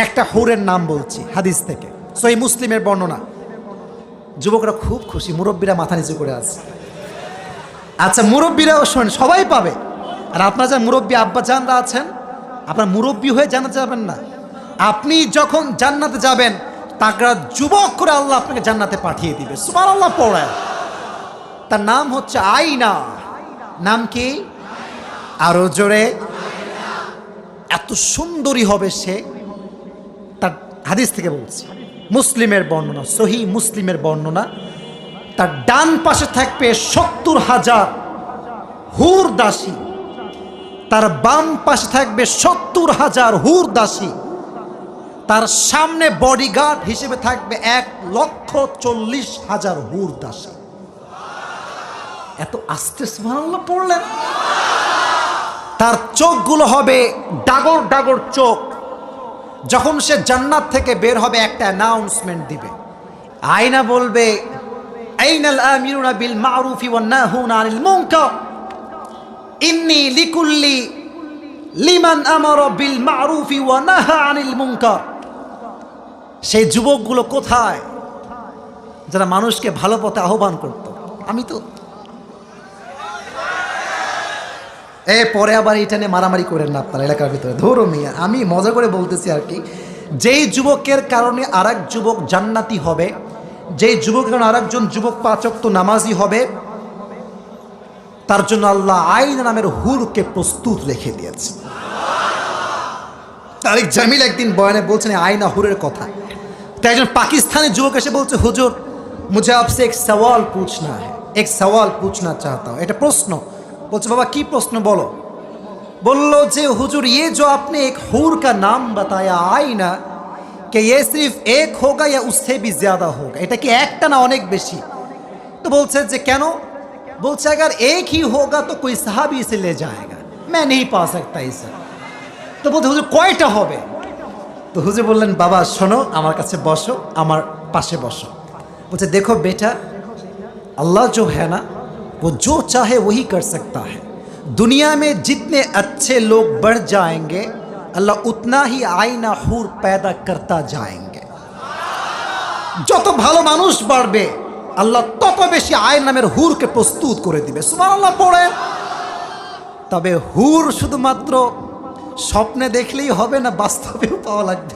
একটা হুরের নাম বলছি, হাদিস থেকে। সই মুসলিমের বর্ণনা। যুবকরা খুব খুশি, মুরব্বীরা মাথা নিচু করে আছে। আচ্ছা মুরব্বীরাও শোনেন, সবাই পাবে। আর আপনার যা মুরব্বী আব্বা জানরা আছেন, আপনার মুরব্বী হয়ে জানাতে যাবেন না। আপনি যখন জান্নাতে যাবেন তাকরা যুবক করে আল্লাহ আপনাকে জান্নাতে পাঠিয়ে দিবে। সুবার আল্লাহ পড়ায় তার নাম হচ্ছে আইনা নাম কি? আরও জোরে। এত সুন্দরী হবে সে। হাদিস থেকে বলছি। মুসলিমের বর্ণনা, সহি মুসলিমের বর্ণনা, তার ডান পাশে থাকবে সত্তর হাজার হুর দাসী। তার বাম পাশে থাকবে সত্তর হাজার হুর দাসী। তার সামনে বডিগার্ড হিসেবে থাকবে এক লক্ষ চল্লিশ হাজার হুর দাসী। এত আস্তে সুবহানাল্লাহ পড়লেন। তার চোখগুলো হবে ডাগর ডাগর চোখ। যখন সে জান্নাত থেকে বের হবে, একটা অ্যানাউন্সমেন্ট দিবে। আয়না বলবে, আইনাল বিল মারুফি ওয়ান নাহুনা আনিল মুনকার। ইন্নি লিকুল্লি লিমান আমারা বিল মারুফি ওয়া নাহা আনিল মুনকার। সেই যুবকগুলো কোথায়? যারা মানুষকে ভালো পথে আহ্বান করত। আমি তো এ, পরে আবার এটা নিয়ে মারামারি করেন না আপনার এলাকার ভিতরে। ধরো মিয়া, আমি মজা করে বলতেছি আর কি, যেই যুবকের কারণে আর যুবক জান্নাতি হবে, যেই যুবকের কারণে আর যুবক পাচক তো নামাজি হবে, তার জন্য আল্লাহ আইন নামের হুরকে প্রস্তুত রেখে দিয়েছে। তারিক জামিল একদিন বয়ানে বলছেন আইনা হুরের কথা। তাই একজন পাকিস্তানি যুবক এসে বলছে, হুজুর মুঝে আপসে এক সওয়াল পুছনা হ্যাঁ এক সওয়াল পুছনা চাহতা এটা প্রশ্ন। বলছে বাবা কি প্রশ্ন বলো बोलो जे हुजूर ये जो आपने एक हूर का नाम बताया आईना कि ये सिर्फ एक होगा या उससे भी ज्यादा होगा এটা কি একটা না অনেক বেশি তো বলছে যে কেন বলছে अगर एक ही होगा तो कोई साहब इसे ले जाएगा मैं नहीं पा सकता इसे তো বলতে হুজুর কয়টা হবে তো হুজুর বললেন বাবা শোনো আমার কাছে বসো আমার পাশে বসো বলছে দেখো বেটা अल्लाह जो है ना वो जो चाहे वही कर सकता है दुनिया में जितने अच्छे लोग बढ़ जाएंगे अल्लाह उतना ही आईना हुर पैदा करता जाएंगे যত ভালো মানুষ বাড়বে আল্লাহ তত বেশি আয়ের নামের হুরকে প্রস্তুত করে দিবে সুমান আল্লাহ পড়ে তবে হুর শুধুমাত্র স্বপ্নে দেখলেই হবে না বাস্তবেও পাওয়া লাগবে